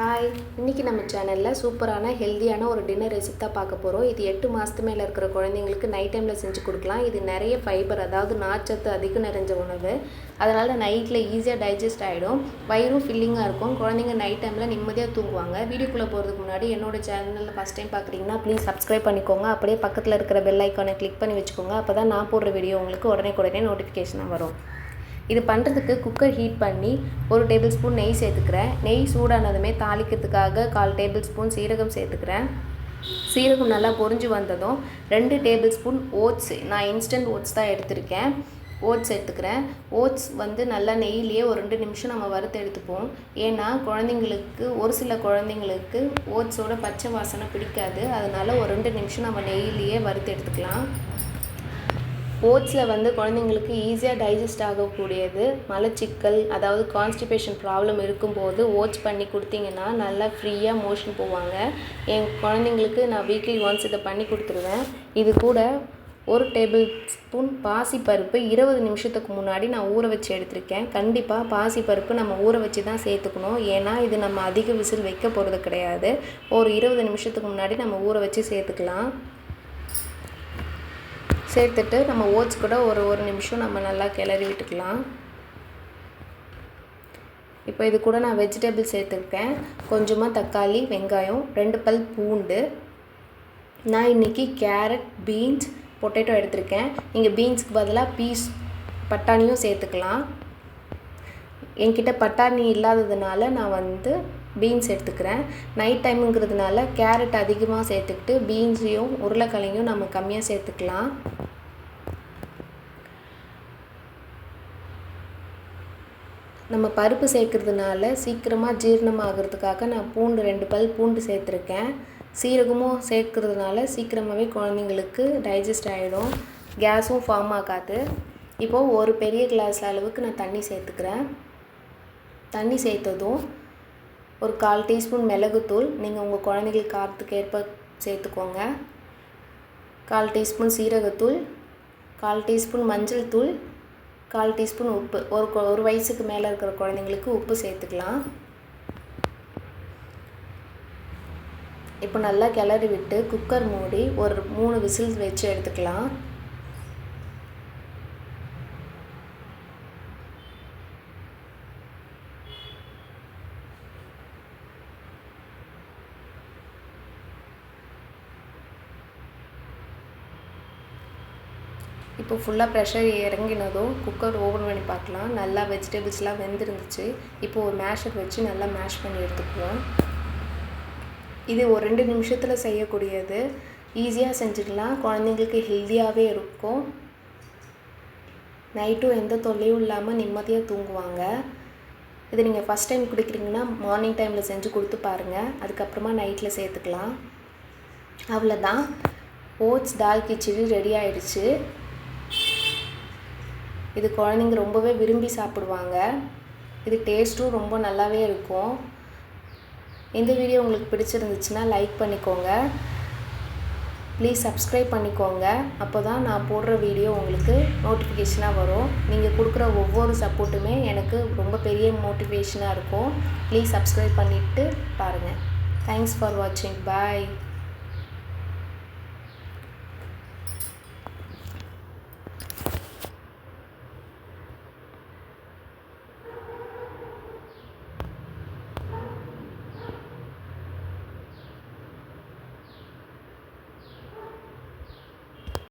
Hi இன்றைக்கி நம்ம சேனலில் சூப்பரான ஹெல்தியான ஒரு டின்னர் ரெசிபி தான் பார்க்க போகிறோம் இது எட்டு மாதத்து மேலே இருக்கிற குழந்தைங்களுக்கு நைட் டைமில் செஞ்சு கொடுக்கலாம். இது நிறைய ஃபைபர் அதாவது நார்ச்சத்து அதிகம் நிறைஞ்ச உணவு. அதனால் நைட்டில் ஈஸியாக டைஜஸ்ட் ஆகிடும் வயிறும் ஃபில்லிங்காக இருக்கும். குழந்தைங்க நைட் டைமில் நிம்மதியாக தூங்குவாங்க. வீடியோக்குள்ளே போகிறதுக்கு முன்னாடி என்னோட சேனலில் ஃபஸ்ட் டைம் பார்க்குறீங்கன்னா ப்ளீஸ் சப்ஸ்கிரைப் பண்ணிக்கோங்க. அப்படியே பக்கத்தில் இருக்கிற பெல் ஐக்கானை கிளிக் பண்ணி வச்சுக்கோங்க. அப்போ தான் நான் போடுற வீடியோ உங்களுக்கு உடனே உடனே நோட்டிஃபிகேஷனாக வரும். இது பண்ணுறதுக்கு குக்கர் ஹீட் பண்ணி ஒரு டேபிள் ஸ்பூன் நெய் சேர்த்துக்கிறேன். நெய் சூடானதுமே தாளிக்கிறதுக்காக கால் டேபிள் ஸ்பூன் சீரகம் சேர்த்துக்கிறேன். சீரகம் நல்லா பொரிஞ்சு வந்ததும் ரெண்டு டேபிள் ஸ்பூன் ஓட்ஸ் நான் இன்ஸ்டன்ட் ஓட்ஸ் தான் எடுத்திருக்கேன். ஓட்ஸ் எடுத்துக்கிறேன் ஓட்ஸ் வந்து நல்லா நெய்லேயே ஒரு ரெண்டு நிமிஷம் நம்ம வறுத்து எடுத்துப்போம். ஏன்னா குழந்தைங்களுக்கு ஒரு சில குழந்தைங்களுக்கு ஓட்ஸோட பச்சை வாசனை பிடிக்காது. அதனால ஒரு ரெண்டு நிமிஷம் நம்ம நெய்லேயே வறுத்து எடுத்துக்கலாம். ஓட்ஸில் வந்து குழந்தைங்களுக்கு ஈஸியாக டைஜஸ்ட் ஆகக்கூடியது. மலச்சிக்கல் அதாவது கான்ஸ்டிபேஷன் ப்ராப்ளம் இருக்கும்போது ஓட்ஸ் பண்ணி கொடுத்தீங்கன்னா நல்லா ஃப்ரீயாக மோஷன் போவாங்க. என் குழந்தைங்களுக்கு நான் வீக்லி ஒன்ஸ் இதை பண்ணி கொடுத்துருவேன். இது கூட ஒரு டேபிள் ஸ்பூன் பாசிப்பருப்பு இருபது நிமிஷத்துக்கு முன்னாடி நான் ஊற வச்சு எடுத்திருக்கேன். கண்டிப்பாக பாசிப்பருப்பு நம்ம ஊற வச்சு தான் சேர்த்துக்கணும். ஏன்னா இது நம்ம அதிக விசில் வைக்க போகிறது கிடையாது. ஒரு இருபது நிமிஷத்துக்கு முன்னாடி நம்ம ஊற வச்சு சேர்த்துக்கலாம். சேர்த்துட்டு நம்ம ஓட்ஸ் கூட ஒரு ஒரு நிமிஷம் நம்ம நல்லா கிளறி விட்டுக்கலாம். இப்போ இது கூட நான் வெஜிடபிள் சேர்த்துருக்கேன் கொஞ்சமாக தக்காளி வெங்காயம் ரெண்டு பல் பூண்டு. நான் இன்றைக்கி கேரட் பீன்ஸ் பொட்டேட்டோ எடுத்திருக்கேன். நீங்கள் பீன்ஸ்க்கு பதிலாக பீஸ் பட்டாணியும் சேர்த்துக்கலாம். என்கிட்ட பட்டாணி இல்லாததுனால நான் வந்து பீன்ஸ் எடுத்துக்கிறேன். நைட் டைமுங்கிறதுனால கேரட் அதிகமாக சேர்த்துக்கிட்டு பீன்ஸையும் உருளைக்கிழங்கையும் நம்ம கம்மியாக சேர்த்துக்கலாம். நம்ம பருப்பு சேர்க்கறதுனால சீக்கிரமாக ஜீரணமாகிறதுக்காக நான் பூண்டு ரெண்டு பல் பூண்டு சேர்த்துருக்கேன். சீரகமும் சேர்க்கறதுனால சீக்கிரமாகவே குழந்தைங்களுக்கு டைஜஸ்ட் ஆகிடும் கேஸும் ஃபார்ம் ஆகாது. இப்போது ஒரு பெரிய கிளாஸ் அளவுக்கு நான் தண்ணி சேர்த்துக்கிறேன். தண்ணி சேர்த்ததும் ஒரு கால் டீஸ்பூன் மிளகுத்தூள் நீங்கள் உங்கள் குழந்தைகள் காரத்துக்கு ஏற்ப சேர்த்துக்கோங்க. கால் டீஸ்பூன் சீரகத்தூள் கால் டீஸ்பூன் மஞ்சள் தூள் கால் டீஸ்பூன் உப்பு. ஒரு ஒரு வயசுக்கு மேலே இருக்கிற குழந்தைங்களுக்கு உப்பு சேர்த்துக்கலாம். இப்போ நல்லா கிளறி விட்டு குக்கர் மூடி ஒரு மூணு விசில் வச்சு எடுத்துக்கலாம். இப்போ ஃபுல்லாக ப்ரெஷர் இறங்கினதும் குக்கர் ஓப்பன் பண்ணி பார்க்கலாம். நல்லா வெஜிடபிள்ஸ்லாம் வெந்திருந்துச்சு. இப்போ ஒரு மேஷர் வச்சு நல்லா மேஷ் பண்ணி எடுத்துக்குவோம். இது ஒரு ரெண்டு நிமிஷத்தில் செய்யக்கூடியது. ஈஸியாக செஞ்சிடலாம் குழந்தைங்களுக்கு ஹெல்த்தியாகவே இருக்கும். நைட்டும் எந்த தொல்லையும் இல்லாமல் நிம்மதியாக தூங்குவாங்க. இது நீங்கள் ஃபஸ்ட் டைம் குடிக்கிறீங்கன்னா மார்னிங் டைமில் செஞ்சு கொடுத்து பாருங்கள் அதுக்கப்புறமா நைட்டில் சேர்த்துக்கலாம். அவ்வளோதான் ஓட்ஸ் தால் கிச்சடி ரெடி ஆயிடுச்சு. இது குழந்தைங்க ரொம்பவே விரும்பி சாப்பிடுவாங்க. இது டேஸ்ட்டும் ரொம்ப நல்லாவே இருக்கும். இந்த வீடியோ உங்களுக்கு பிடிச்சிருந்துச்சுன்னா லைக் பண்ணிக்கோங்க. ப்ளீஸ் சப்ஸ்கிரைப் பண்ணிக்கோங்க. அப்போ தான் நான் போடுற வீடியோ உங்களுக்கு நோட்டிஃபிகேஷனாக வரும். நீங்கள் கொடுக்குற ஒவ்வொரு சப்போர்ட்டுமே எனக்கு ரொம்ப பெரிய மோட்டிவேஷனாக இருக்கும். ப்ளீஸ் சப்ஸ்கிரைப் பண்ணிவிட்டு பாருங்கள் தேங்க்ஸ் ஃபார் வாட்சிங். பாய்.